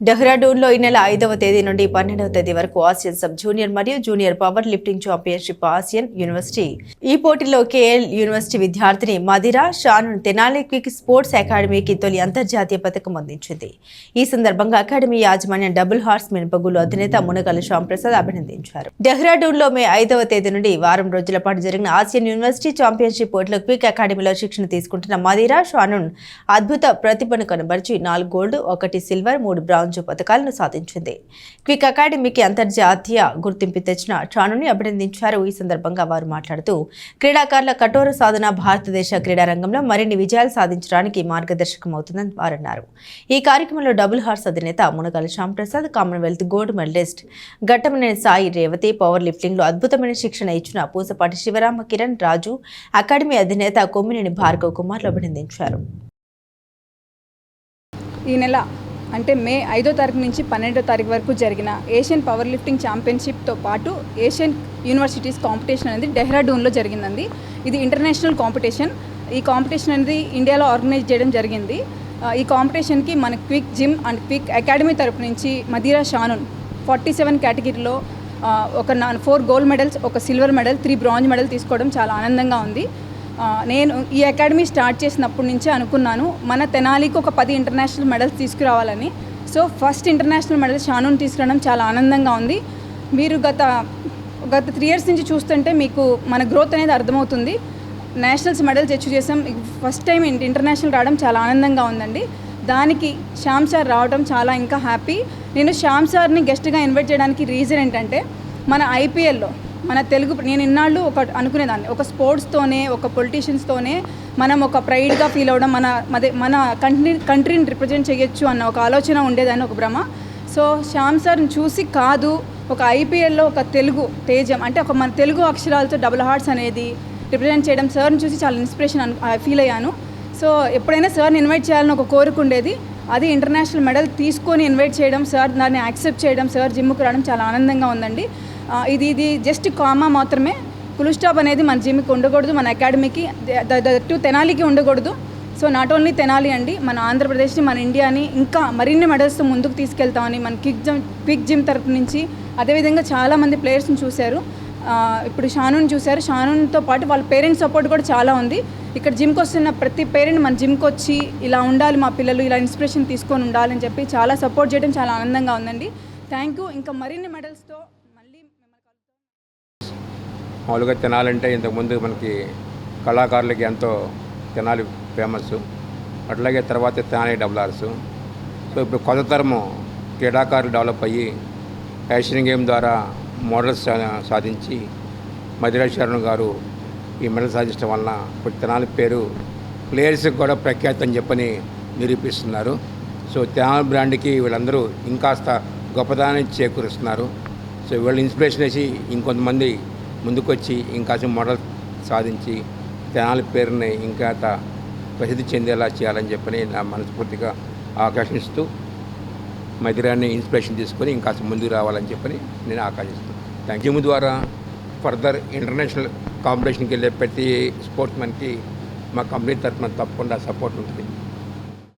డెహ్రాడూన్లో ఈ నెల ఐదవ తేదీ నుండి పన్నెండవ తేదీ వరకు ఆసియన్ సబ్ జూనియర్ మరియు junior power lifting championship Asian university. ఈ పోటీలో కేఎల్ యూనివర్సిటీ విద్యార్థిని మదిరా షాను తెనాలి క్విక్ స్పోర్ట్స్ అకాడమీకి తొలి అంతర్జాతీయ పథకం అందించింది. ఈ సందర్భంగా అకాడమీ యాజమాన్యం డబుల్ హార్స్ మినపగులు అధినేత మునగల శ్యాంప్రసాద్ అభినందించారు. డెహ్రాడూన్లో మే ఐదవ తేదీ నుండి వారం రోజుల పాటు జరిగిన ఆసియన్ యూనివర్సిటీ ఛాంపియన్షిప్ పోటీలో క్విక్ అకాడమీలో శిక్షణ తీసుకుంటున్న మదిరా షానున్ అద్భుత ప్రతిభను కనబరిచి నాలుగు గోల్డ్ ఒకటి సిల్వర్ మూడు బ్రౌన్ బ్రాంజ్ పథకాలను సాధించింది. క్విక్ అకాడమీకి అంతర్జాతీయ గుర్తింపు తెచ్చిన షానుని అభినందించారు. ఈ సందర్భంగా వారు మాట్లాడుతూ క్రీడాకారుల కఠోర సాధన భారతదేశ క్రీడా రంగంలో మరిన్ని విజయాలు సాధించడానికి మార్గదర్శకం అవుతుందని వారన్నారు. ఈ కార్యక్రమంలో డబుల్ హార్స్ అధినేత Munagala Shyamprasad Commonwealth gold medalist Ghattamaneni Sai Revathi power లిఫ్టింగ్లో అద్భుతమైన శిక్షణ ఇచ్చిన పూసపాటి శివరామ కిరణ్ రాజు అకాడమీ అధినేత కొమ్మినేని భార్గవ్ కుమార్లు అభినందించారు. ఈ నెల అంటే మే ఐదో తారీఖు నుంచి పన్నెండో తారీఖు వరకు జరిగిన ఏషియన్ పవర్ లిఫ్టింగ్ ఛాంపియన్షిప్తో పాటు ఏషియన్ యూనివర్సిటీస్ కాంపిటీషన్ అనేది డెహ్రాడూన్లో జరిగిందండి. ఇది ఇంటర్నేషనల్ కాంపిటీషన్. ఈ కాంపిటీషన్ అనేది ఇండియాలో ఆర్గనైజ్ చేయడం జరిగింది. ఈ కాంపిటీషన్కి మన quick gym and quick academy తరపు నుంచి మదీరా షానున్ ఫార్టీ సెవెన్ కేటగిరీలో ఒక నా ఫోర్ గోల్డ్ మెడల్స్ ఒక silver medal three bronze medal తీసుకోవడం చాలా ఆనందంగా ఉంది. నేను ఈ అకాడమీ స్టార్ట్ చేసినప్పటి నుంచే అనుకున్నాను. మన తెనాలికి ఒక పది ఇంటర్నేషనల్ మెడల్స్ తీసుకురావాలని. So first international medal Shanun తీసుకురావడం చాలా ఆనందంగా ఉంది. మీరు గత గత త్రీ ఇయర్స్ నుంచి చూస్తుంటే మీకు మన గ్రోత్ అనేది అర్థమవుతుంది. నేషనల్స్ మెడల్స్ అచీవ్ చేసాం. ఫస్ట్ టైం ఇంటర్నేషనల్ రావడం చాలా ఆనందంగా ఉందండి. దానికి శ్యామ్ సార్ రావడం చాలా ఇంకా హ్యాపీ. నేను శ్యామ్ సార్ని గెస్ట్గా ఇన్వైట్ చేయడానికి రీజన్ ఏంటంటే మన ఐపీఎల్లో మన తెలుగు నేను ఇన్నాళ్ళు ఒక అనుకునేదాన్ని. ఒక స్పోర్ట్స్తోనే ఒక పొలిటీషియన్స్తోనే మనం ఒక ప్రైడ్గా ఫీల్ అవ్వడం మన మదే మన కంట్రీ కంట్రీని రిప్రజెంట్ చేయొచ్చు అన్న ఒక ఆలోచన ఉండేదాన్ని ఒక భ్రమ. సో శ్యామ్ సార్ని చూసి కాదు ఒక ఐపీఎల్లో ఒక తెలుగు తేజం అంటే ఒక మన తెలుగు అక్షరాలతో డబుల్ హార్ట్స్ అనేది రిప్రజెంట్ చేయడం సార్ని చూసి చాలా ఇన్స్పిరేషన్ ఫీల్ అయ్యాను. సో ఎప్పుడైనా సార్ని ఇన్వైట్ చేయాలని ఒక కోరిక ఉండేది. అది ఇంటర్నేషనల్ మెడల్ తీసుకొని ఇన్వైట్ చేయడం సార్ దాన్ని యాక్సెప్ట్ చేయడం సార్ జిమ్కి రావడం చాలా ఆనందంగా ఉందండి. ఇది ఇది జస్ట్ కామా మాత్రమే. ఫుల్ స్టాప్ అనేది మన జిమ్కి ఉండకూడదు మన అకాడమీకి టు తెనాలికి ఉండకూడదు. సో నాట్ ఓన్లీ తెనాలి అండి మన ఆంధ్రప్రదేశ్ని మన ఇండియాని ఇంకా మరిన్ని మెడల్స్తో ముందుకు తీసుకెళ్తామని మన క్విక్ జిమ్ క్విక్ జిమ్ తరపు నుంచి అదేవిధంగా చాలామంది ప్లేయర్స్ని చూశారు. ఇప్పుడు షానూన్ చూశారు. షానూన్తో పాటు వాళ్ళ పేరెంట్స్ సపోర్ట్ కూడా చాలా ఉంది. ఇక్కడ జిమ్కి వస్తున్న ప్రతి పేరెంట్ మన జిమ్కి వచ్చి ఇలా ఉండాలి మా పిల్లలు ఇలా ఇన్స్పిరేషన్ తీసుకొని ఉండాలని చెప్పి చాలా సపోర్ట్ చేయడం చాలా ఆనందంగా ఉందండి. థ్యాంక్ యూ ఇంకా మరిన్ని మెడల్స్తో మళ్ళీ మామూలుగా తినాలంటే ఇంతకుముందు మనకి కళాకారులకి ఎంతో తినాలి ఫేమస్ అట్లాగే తర్వాత తినాలి డబ్లార్స్ సో ఇప్పుడు కొత్త తరము క్రీడాకారులు డెవలప్ అయ్యి ఫ్యాషన్ గేమ్ ద్వారా మోడల్స్ సా- సాధించి మధిరా శరణ్ గారు ఈ మెడల్ సాధించడం వలన ఇప్పుడు తెనాలి పేరు ప్లేయర్స్కి కూడా ప్రఖ్యాతి అని చెప్పని నిరూపిస్తున్నారు. సో తెనాలి బ్రాండ్కి వీళ్ళందరూ ఇంకాస్త గొప్పదాన్ని చేకూరుస్తున్నారు. సో వీళ్ళు ఇన్స్పిరేషన్ వేసి ఇంకొంతమంది ముందుకొచ్చి ఇంకాస్త మోడల్ సాధించి తెనాలి పేరుని ఇంకా ప్రసిద్ధి చెందేలా చేయాలని చెప్పని నా మనస్ఫూర్తిగా ఆకర్షిస్తూ మధిరాన్ని ఇన్స్పిరేషన్ తీసుకొని ఇంకాస్త ముందుకు రావాలని చెప్పని నేను ఆకాంక్షిస్తున్నాను. థ్యాంక్ యూ ద్వారా ఫర్దర్ ఇంటర్నేషనల్ కాంపిటీషన్కి వెళ్ళే ప్రతి స్పోర్ట్స్ మ్యాన్కి మా కంపెనీ తరఫున తప్పకుండా సపోర్ట్ ఉంటుంది.